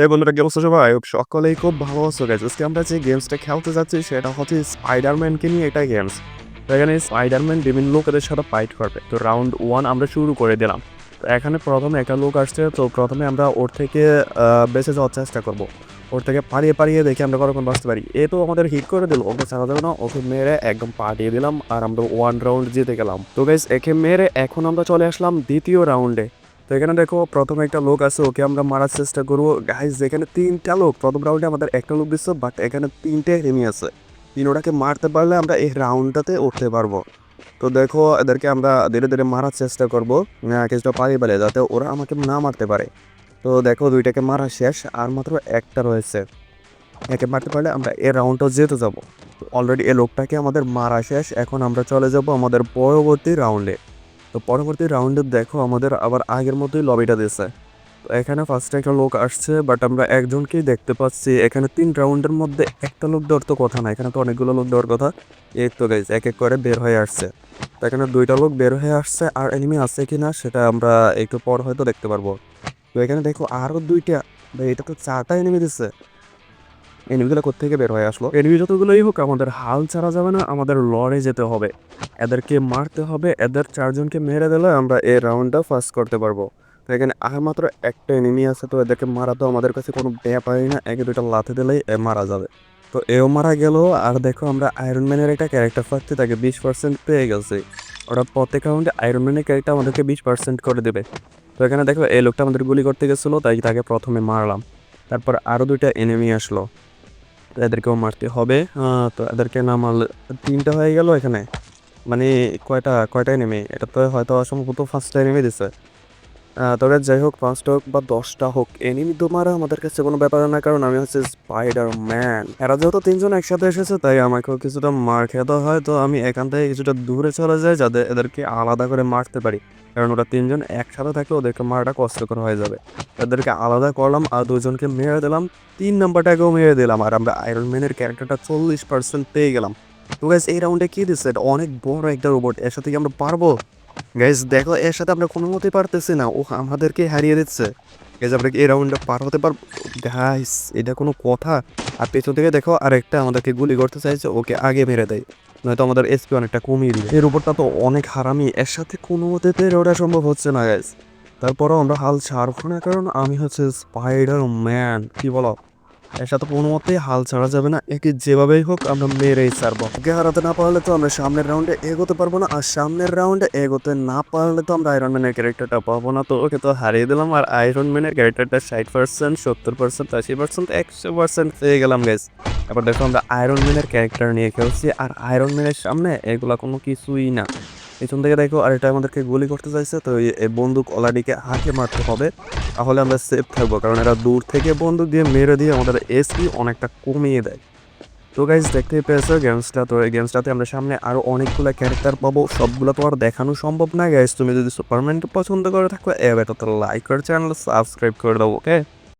এই বন্ধুরা গেমস সবাই? সকলেই খুব ভালো আছো গেছে আজকে আমরা যে গেমসটা খেলতে যাচ্ছি, সেটা হচ্ছে স্পাইডারম্যানকে নিয়ে এটা গেমস এখানে স্পাইডারম্যান বিভিন্ন লোকেদের সাথে ফাইট করবে। তো রাউন্ড ওয়ান আমরা শুরু করে দিলাম। তো এখানে প্রথমে একটা লোক আসছে, তো প্রথমে আমরা ওর থেকে বেঁচে যাওয়ার চেষ্টা করব। ওর থেকে পারিয়ে পারিয়ে দেখি আমরা কতক্ষণ বাঁচতে পারি। এ তো আমাদের হিট করে দিল, ওকে ছাড়া যাবে না, ওকে মেরে একদম পাঠিয়ে দিলাম, আর আমরা ওয়ান রাউন্ড জিতে গেলাম। তো গাইস একে মেরে এখন আমরা চলে আসলাম দ্বিতীয় রাউন্ডে তো এখানে দেখো, প্রথমে একটা লোক আছে, ওকে আমরা মারার চেষ্টা করব। গাইজ এখানে তিনটা লোক, প্রথম রাউন্ডে আমাদের একটা লোক দিচ্ছে বাট এখানে তিনটে এনিমি আছে। তিন ওটাকে মারতে পারলে আমরা এই রাউন্ডটাতে উঠতে পারব। তো দেখো, এদেরকে আমরা ধীরে ধীরে মারার চেষ্টা করব। কিছুটা পারি বলে যাতে ওরা আমাকে না মারতে পারে। তো দেখো, দুইটাকে মারা শেষ, আর মাত্র একটা রয়েছে। একে মারতে পারলে আমরা এই রাউন্ডটা যেতে যাব। অলরেডি এই লোকটাকে আমাদের মারা শেষ, এখন আমরা চলে যাব আমাদের পরবর্তী রাউন্ডে তো পরবর্তী রাউন্ডে দেখো আমাদের আবার আগের মতোই লবিটা দিয়েছে। তো এখানে ফার্স্টে একটা লোক আসছে বাট আমরা একজনকেই দেখতে পাচ্ছি। এখানে তিন রাউন্ডের মধ্যে একটা লোক দেওয়ার তো কথা না, এখানে তো অনেকগুলো লোক দেওয়ার কথা। এই তো গাইজ এক এক করে বের হয়ে আসছে। তো এখানে দুইটা লোক বের হয়ে আসছে, আর এনিমি আছে কি না সেটা আমরা একটু পর হয়তো দেখতে পারব। তো এখানে দেখো আরও দুইটা, ভাই, এটা তো চারটা এনিমি দিচ্ছে এনিমিগুলো কোথেকে বের হয়ে আসলো? এনিমি যতগুলোই হোক, আমাদের হাল ছাড়া যাবে না, আমাদের লড়ে যেতে হবে। এদেরকে মারতে হবে, এদের চারজনকে মেরে দিলে আমরা এই রাউন্ডটা ফার্স্ট করতে পারব। তো এখানে আর মাত্র একটা এনিমি আছে, তো এদেরকে মারা তো আমাদের কাছে কোনো ব্যাপারই না, একে দুইটা লাথে দিলেই এ মারা যাবে। তো এও মারা গেল, আর দেখো আমরা আয়রন ম্যানের একটা ক্যারেক্টার পাচ্ছি, তাকে বিশ পার্সেন্ট পেয়ে গেছে। ওরা প্রত্যেক রাউন্ডে আয়রন ম্যানের ক্যারেক্টার আমাদেরকে বিশ পার্সেন্ট করে দেবে। তো এখানে দেখো, এই লোকটা আমাদের গুলি করতে গেছিল, তাই তাকে প্রথমে মারলাম। তারপর আরও দুইটা এনিমি আসলো। তো এদেরকেও মারতে হবে তো এদেরকে না মারলে তিনটা হয়ে গেল এখানে। মানে কয়টা কয়টাই নেমে এটা তো হয়তো সম্ভবত ফার্স্টটা নেমে দিছে। তবে যাই হোক, পাঁচটা হোক বা দশটা হোক এনিমি তো মারা আমাদের কাছে কোনো ব্যাপার না, কারণ আমি হচ্ছে স্পাইডার ম্যান এরা যেহেতু তিনজন একসাথে এসেছে, তাই আমাকেও কিছুটা মার খেতে হয়। তো আমি এখান থেকে কিছুটা দূরে চলে যাই, যাতে এদেরকে আলাদা করে মারতে পারি। কারণ ওরা তিনজন একসাথে থাকলে ওদেরকে মারাটা কষ্টকর হয়ে যাবে। এদেরকে আলাদা করলাম আর দুজনকে মেরে দিলাম। তিন নাম্বারটাকেও মেরে দিলাম। আর আমরা আয়রন ম্যানের ক্যারেক্টারটা চল্লিশ পার্সেন্ট পেয়ে গেলাম। তো গাইজ এই রাউন্ডে কি দিচ্ছে অনেক বড় একটা রোবট এর সাথে কি আমরা পারব? গাইজ দেখো, এর সাথে আমরা কোনো মতেই পারতেছি না। ও আমাদেরকে হারিয়ে দিচ্ছে। গাইজ আমরা এই রাউন্ডটা পার হতে পারব? গাইস এটা কোনো কথা? আর পেছন থেকে দেখো, আরেকটা আমাদেরকে গুলি করতে চাইছে। ওকে আগে মেরে দেয়। নয়তো আমাদের এসপি অনেকটা কমিয়ে দিবে। এই রোবটটা তো অনেক হারামি। এর সাথে কোনো মতে ওটা সম্ভব হচ্ছে না গাইজ তারপরেও আমরা হাল ছাড়বো না, কারণ আমি হচ্ছে স্পাইডার ম্যান কি বলো? এর সাথে কোনো মতেই হাল ছাড়া যাবে না। একে যেভাবেই হোক আমরা মেরেই ছাড়বো। ওকে হারাতে না পারলে তো আমরা সামনের রাউন্ডে এগোতে পারব না। আর সামনের রাউন্ডে এগোতে না পারলে তো আমরা আয়রন ম্যানের ক্যারেক্টারটা পাবো না। তো ওকে তো হারিয়ে দিলাম। আর আয়রন ম্যানের ক্যারেক্টারটা ষাট পার্সেন্ট সত্তর পার্সেন্ট আশি পার্সেন্ট একশো পার্সেন্ট পেয়ে গেলাম গেস এবার দেখো আমরা আয়রন ম্যানের ক্যারেক্টার নিয়ে খেলছি। আর আয়রন ম্যানের সামনে এগুলা কোনো কিছুই না। পেছন থেকে দেখো আর এটা আমাদেরকে গুলি করতে চাইছে, তো এই- বন্দুক অলাডিকে হাঁকে মারতে হবে। তাহলে আমরা সেফ থাকব, কারণ এরা দূর থেকে বন্দুক দিয়ে মেরে দিয়ে আমাদের এসপি অনেকটা কমিয়ে দেয়। তো গাইজ দেখতেই পেয়েছ গেমসটা তো এই গেমসটাতে আমরা সামনে আরও অনেকগুলো ক্যারেক্টার পাবো, সবগুলো তো আর দেখানো সম্ভব না গাইজ তুমি যদি সুপারম্যানকে পছন্দ করে থাকো এবার তো লাইক করে চ্যানেল সাবস্ক্রাইব করে দাও ওকে